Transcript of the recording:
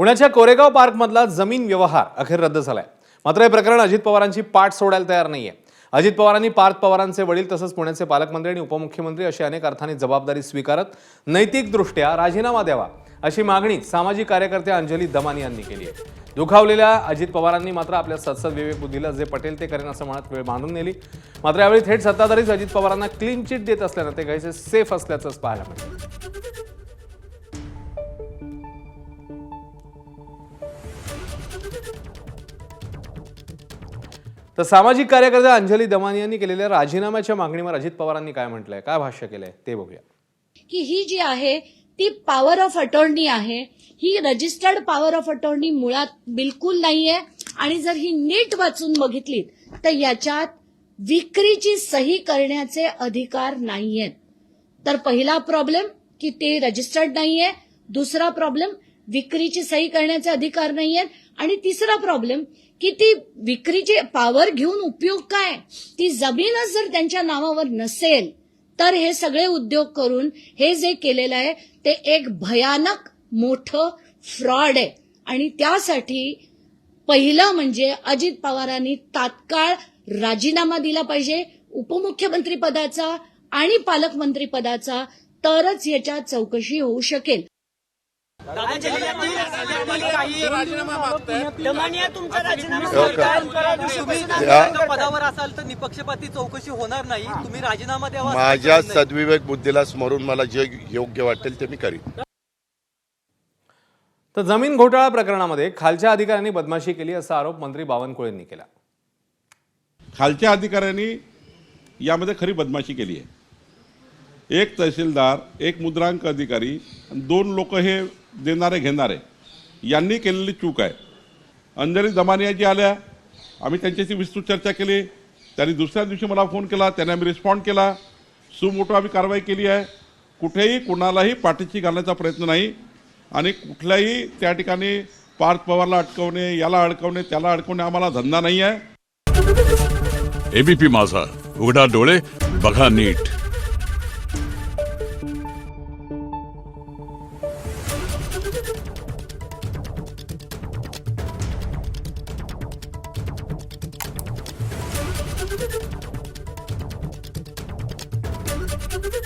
पुण्याच्या कोरेगाव पार्कमधला जमीन व्यवहार अखेर रद्द झालाय. मात्र हे प्रकरण अजित पवारांची पाठ सोडायला तयार नाहीये. अजित पवारांनी पार्थ पवारांचे वडील तसंच पुण्याचे पालकमंत्री आणि उपमुख्यमंत्री अशी अनेक अर्थाने जबाबदारी स्वीकारत नैतिकदृष्ट्या राजीनामा द्यावा अशी मागणी सामाजिक कार्यकर्त्या अंजली दमानी यांनी केली आहे. दुखावलेल्या अजित पवारांनी मात्र आपल्या सत्सद विवेक बुद्धीला जे पटेल ते करेन असं म्हणत वेळ बांधून नेली. मात्र यावेळी थेट सत्ताधारीच अजित पवारांना क्लीन चिट देत असल्यानं ते काहीसे सेफ असल्याचंच पाहायला मिळतं तर सामाजिक कार्यकर्त्या अंजली दमानी यांनी केलेल्या राजीनाम्याच्या मागणीवर अजित पवारांनी काय म्हटलंय? काय भाष्य केलंय? ते बघूया. की ही जी आहे ती पॉवर ऑफ अटॉर्नी आहे. ही रजिस्टर्ड पॉवर ऑफ अटॉर्नी मुळात बिलकुल नाहीये. आणि जर ही नीट वाचून बघितली तर याच्यात विक्रीची सही करण्याचे अधिकार नाहीयेत. तर पहिला प्रॉब्लेम की ते रजिस्टर्ड नाहीये. दुसरा प्रॉब्लेम विक्रीची सही करण्याचे अधिकार नाहीयेत. आणि तिसरा प्रॉब्लेम की ती विक्रीची पॉवर घेऊन उपयोग काय? ती जमीनच जर त्यांच्या नावावर नसेल तर हे सगळे उद्योग करून हे जे केलेलं आहे ते एक भयानक मोठं फ्रॉड आहे. आणि त्यासाठी पहिलं म्हणजे अजित पवारांनी तात्काळ राजीनामा दिला पाहिजे उपमुख्यमंत्री पदाचा आणि पालकमंत्री पदाचा तरच याच्यात चौकशी होऊ शकेल. दमानिया तुमचा राजीनामा हो स्वीकार करा. तुम्ही या- जर पदावर असाल तर निपक्षपाती चौकशी होणार नाही. तुम्ही राजीनामा द्यावा माझ्या सद्विवेक बुद्धीला स्मरून मला जे योग्य वाटेल ते मी करीन. तर जमीन घोटाळा प्रकरणामध्ये खालच्या अधिकाऱ्यांनी बदमाशी केली असा आरोप मंत्री बावनकुळेंनी केला. खालच्या अधिकाऱ्यांनी यामध्ये खरी बदमाशी केली आहे. एक तहसीलदार एक मुद्रांक अधिकारी आणि दोन लोक हे देणारे घेणारे. यांनी केलेली चूक आहे. अंजली दमानिया जी आल्या आम्ही त्यांच्याशी विस्तृत चर्चा केली. त्यांनी दुसऱ्या दिवशी मला फोन केला त्यांनी आम्ही रिस्पॉन्ड केला. सुमोटो आम्ही कारवाई केली आहे. कुठेही कुणालाही पाठीशी घालण्याचा प्रयत्न नाही. आणि कुठल्याही त्या ठिकाणी पार्थ पवारला अडकवणे याला अडकवणे त्याला अडकवणे आम्हाला धंदा नाही आहे एबीपी माझा. उघडा डोळे बघा नीट.